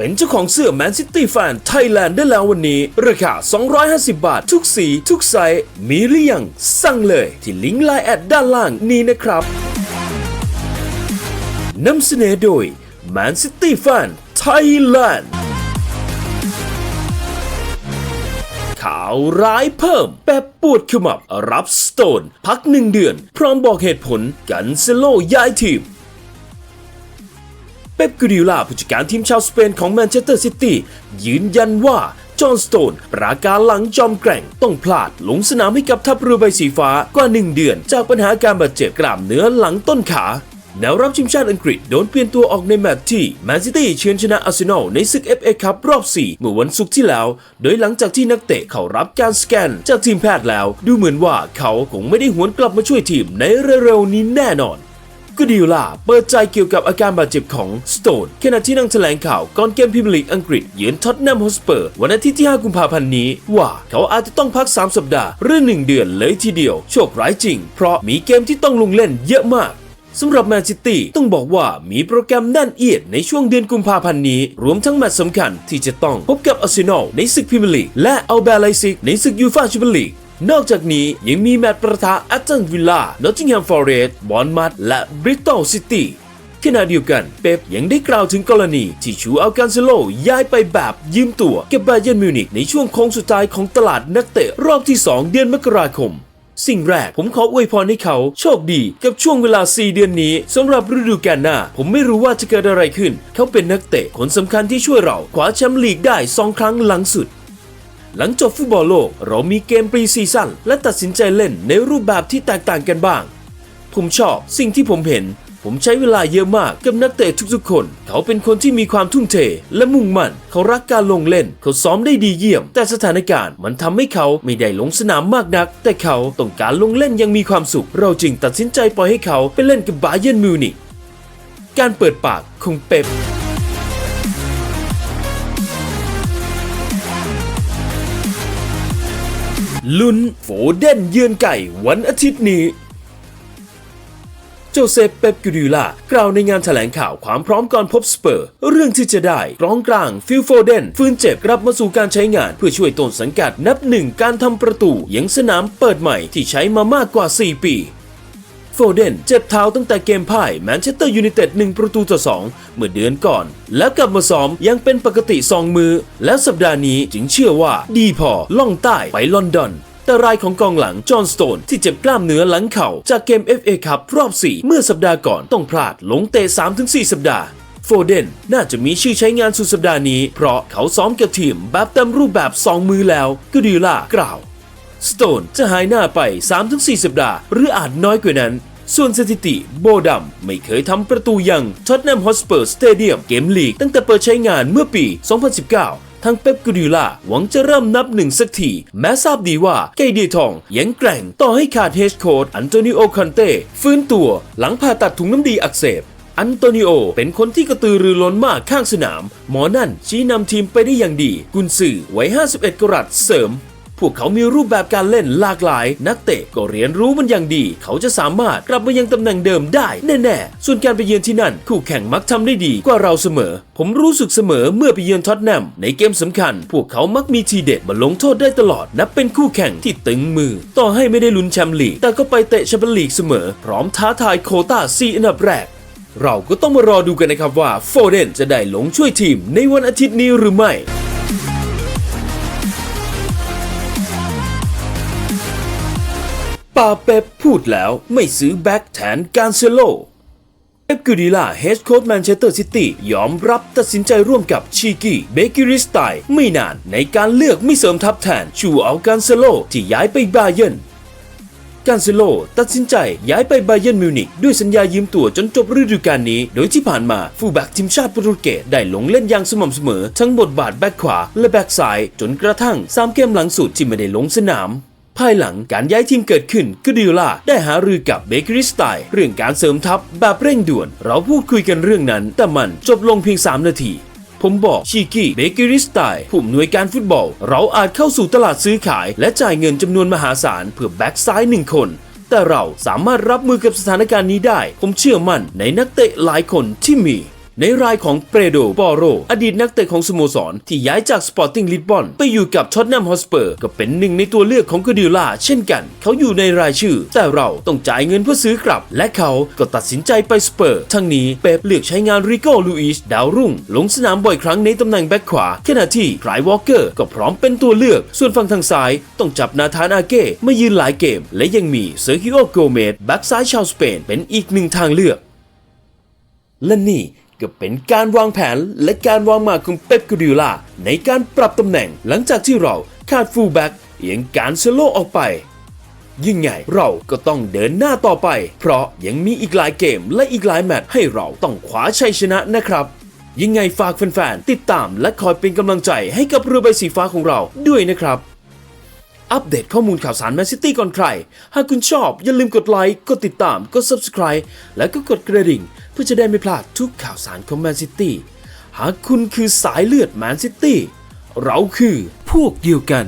เป็นเจ้าของเสื้อ Man City Fan Thailand ได้แล้ววันนี้ ราคา 250 บาท ทุกสี ทุกไซส์มีหรือยัง สั่งเลย ที่ลิงก์ไลน์แอดด้านล่างนี้นะครับนำเสนอโดย Man City Fan Thailand ข่าวร้ายเพิ่มแปบปวดขมับรับสโตน พักหนึ่งเดือน พร้อมบอกเหตุผลกันเซโลย้ายทีม เป๊ปกูดิโอลาผู้จัดการทีมชาวสเปนของแมนเชสเตอร์ซิตี้ยืนยันว่าจอห์นสโตนปราการหลังจอมแกร่งต้องพลาดลงสนามให้กับทัพเรือใบสีฟ้ากว่า 1 เดือน จากปัญหาการบาดเจ็บกล้ามเนื้อหลังต้นขาแนวรับทีมชาติอังกฤษโดนเปลี่ยนตัวออกในแมตช์ที่แมนซิตี้เฉือนชนะอาร์เซนอลในศึก FA คัพรอบ 4 เมื่อวันศุกร์ที่แล้ว โดยหลังจากที่นักเตะเขารับการสแกนจากทีมแพทย์แล้ว ดูเหมือนว่าเขาคงไม่ได้หวนกลับมาช่วยทีมในเร็วๆนี้แน่นอน กูดิโอลาเปิดใจเกี่ยวกับอาการบาดเจ็บของสโตนขณะที่นั่งแถลงข่าวก่อนเกมพรีเมียร์ลีกอังกฤษเยือนท็อตแนมฮอสเปอร์วันอาทิตย์ที่ 5 กุมภาพันธ์นี้ ว่าเขาอาจจะต้องพัก 3 สัปดาห์หรือ 1 เดือนเลยทีเดียว โชคร้ายจริง เพราะมีเกมที่ต้องลงเล่นเยอะมากสำหรับแมนซิตี้ต้องบอกว่ามีโปรแกรมแน่นเอียดในช่วงเดือนกุมภาพันธ์นี้ รวมทั้งแมตช์สำคัญที่จะต้องพบกับอาร์เซนอลในศึกพรีเมียร์ลีกและอัลเบร์ไลซิกในศึกยูฟ่าแชมเปี้ยนลีก นอกจากนี้ยังมีแมตช์ประทะแอตตันวิลล่านอตติงแฮมฟอร์เรสต์บอลมัดและบริตตัลซิตี้ขณะเดียวกันเป๊ปยังได้กล่าวถึงกรณีที่ชูอัลกันเซโลย้ายไปแบบยืมตัวกับบาเยิร์นมิวนิกในช่วงโค้งสุดท้ายของตลาดนักเตะรอบที่ 2 เดือนมกราคม สิ่งแรกผมขออวยพรให้เขาโชคดีกับช่วงเวลา 4 เดือนนี้สำหรับฤดูกาลหน้า ผมไม่รู้ว่าจะเกิดอะไรขึ้น เขาเป็นนักเตะคนสำคัญที่ช่วยเราคว้าแชมป์ลีกได้ 2 ครั้งหลังสุด หลังจบฟุตบอลโลก เรามีเกมปรีซีซั่นและตัดสินใจเล่นในรูปแบบที่แตกต่างกันบ้าง ผมชอบสิ่งที่ผมเห็น ผมใช้เวลาเยอะมากกับนักเตะทุกๆคน เขาเป็นคนที่มีความทุ่มเทและมุ่งมั่น เขารักการลงเล่น เขาซ้อมได้ดีเยี่ยม แต่สถานการณ์มันทำให้เขาไม่ได้ลงสนามมากนัก แต่เขาต้องการลงเล่นยังมีความสุข เราจึงตัดสินใจปล่อยให้เขาไปเล่นกับบาเยิร์นมิวนิกการเปิดปากของเป๊ป ลุ้นโฟเดนเยือนไก่วันอาทิตย์นี้ โจเซฟเปปกูดิล่ากล่าวในงานแถลงข่าวความพร้อมก่อนพบสเปอร์ เรื่องที่จะได้กองกลางฟิลโฟเดนฟื้นเจ็บกลับมาสู่การใช้งาน เพื่อช่วยต้นสังกัดนับหนึ่งการทำประตูยังสนามเปิดใหม่ที่ใช้มามากกว่า 4 ปี โฟเดนเจ็บเท้าตั้งแต่เกมพ่ายแมนเชสเตอร์ยูไนเต็ด1ประตูต่อ2เมื่อเดือนก่อน แล้วกลับมาซ้อมยังเป็นปกติ2มือ แล้วสัปดาห์นี้จึงเชื่อว่าดีพอล่องใต้ไปลอนดอนแต่รายของกองหลังจอห์นสโตนที่เจ็บกล้ามเนื้อหลังเข่าจากเกม FA คัพรอบ 4 เมื่อสัปดาห์ก่อนต้องพลาดลงเตะ 3-4 สัปดาห์ โฟเดนน่าจะมีชื่อใช้งานสุดสัปดาห์นี้ เพราะเขาซ้อมกับทีมแบบเต็มรูปแบบ 2 มือแล้วกูดิโอลากล่าว สโตนจะหายหน้าไป 3-4 สัปดาห์ หรืออาจน้อยกว่านั้น ส่วนสถิติโบดัมไม่เคยทำประตูยังท็อตแนมฮอสเปอร์สเตเดียมเกมลีกตั้งแต่เปิดใช้งานเมื่อปี 2019ทางเป๊ปกูดิโอลาหวังจะเริ่มนับหนึ่งสักที แม้ทราบดีว่าไกเดียทองยังแกร่งต่อให้ขาดเฮดโค้ดอันโตนิโอคอนเต้ฟื้นตัวหลังผ่าตัดถุงน้ำดีอักเสบ อันโตนิโอเป็นคนที่กระตือรือร้นมากข้างสนาม หมอนั่นชี้นำทีมไปได้อย่างดี กุนซือไว้ 51 กรัตเสริม พวกเขามีรูปแบบการเล่นหลากหลาย นักเตะก็เรียนรู้มันอย่างดี เขาจะสามารถกลับมายังตำแหน่งเดิมได้แน่ๆ ส่วนการไปเยือนที่นั่น คู่แข่งมักทำได้ดีกว่าเราเสมอ ผมรู้สึกเสมอเมื่อไปเยือนท็อตแนมในเกมสำคัญ พวกเขามักมีทีเด็ดมาลงโทษได้ตลอด นับเป็นคู่แข่งที่ตึงมือ ต่อให้ไม่ได้ลุ้นแชมป์ลีก แต่ก็ไปเตะแชมเปี้ยนลีกเสมอ พร้อมท้าทายโคต้าซีอันดับแรกเราก็ต้องมารอดูกันนะครับว่าโฟเดนจะได้ลงช่วยทีมในวันอาทิตย์นี้หรือไม่ ปาเป๊ปพูดแล้วไม่ซื้อแบ็กแทนการเซโลเป๊ปกูดิโอลาเฮดโค้ชแมนเชสเตอร์ซิตี้ยอมรับตัดสินใจร่วมกับชีกี้เบกิริสไตไม่นานในการเลือกไม่เสริมทัพแทนชูเอาการเซโลที่ย้ายไปบาเยนการเซโลตัดสินใจย้ายไปบาเยนมิวนิกด้วยสัญญายืมตัวจนจบฤดูกาลนี้ โดยที่ผ่านมาฟูแบ็กทีมชาติโปรตุเกสได้ลงเล่นอย่างสม่ำเสมอ ทั้งบทบาทแบ็กขวาและแบ็กซ้าย จนกระทั่ง 3 เกมหลังสุดที่ไม่ได้ลงสนาม ภายหลังการย้ายทีมเกิดขึ้นกดิโอลาได้หารือกับเบเกอรี่สไตล์เรื่องการเสริมทัพแบบเร่งด่วน เราพูดคุยกันเรื่องนั้น แต่มันจบลงเพียง 3 นาทีผมบอกชีกี้เบเกอรี่สไตล์ผู้อำนวยการฟุตบอล เราอาจเข้าสู่ตลาดซื้อขาย และจ่ายเงินจำนวนมหาศาลเพื่อแบ็กซ้ายหนึ่งคน แต่เราสามารถรับมือกับสถานการณ์นี้ได้ ผมเชื่อมั่นในนักเตะหลายคนที่มี ในรายของเปโดปอโร อดีตนักเตะของสโมสร ที่ย้ายจากสปอร์ติ้งลิสบอนไปอยู่กับท็อตแนมฮอสเปอร์ก็เป็นหนึ่งในตัวเลือกของกดิล่าเช่นกัน เขาอยู่ในรายชื่อ แต่เราต้องจ่ายเงินเพื่อซื้อกลับ และเขาก็ตัดสินใจไปสเปอร์ ทั้งนี้เป๊ปเลือกใช้งานริโก้ลูอิสดาวรุ่ง ลงสนามบ่อยครั้งในตำแหน่งแบ็คขวาขณะที่ไพรวอลเกอร์ก็พร้อมเป็นตัวเลือก ส่วนฝั่งทางซ้ายต้องจับนาธานอาเก้มายืนหลายเกม และยังมีเซอร์ฮิโอโกเมสแบ็คซ้ายชาวสเปนเป็นอีกหนึ่งทางเลือกและนี่ ก็เป็นการวางแผนและการวางมาของเป๊ปกูดิโอลาในการปรับตำแหน่งหลังจากที่เราขาดฟูลแบ็กเอียงการเซโลออกไป ยิ่งใหญ่เราก็ต้องเดินหน้าต่อไป เพราะยังมีอีกหลายเกมและอีกหลายแมตช์ให้เราต้องคว้าชัยชนะนะครับ ยังไงฝากแฟนๆติดตามและคอยเป็นกำลังใจให้กับเรือใบสีฟ้าของเราด้วยนะครับ อัปเดตข้อมูลข่าวสารแมนซิตี้ก่อนใคร หากคุณชอบอย่าลืมกดไลค์ กดติดตาม กด Subscribe และก็กดกระดิ่ง เพื่อจะได้ไม่พลาดทุกข่าวสารของแมนซิตี้ หากคุณคือสายเลือดแมนซิตี้ เราคือพวกเดียวกัน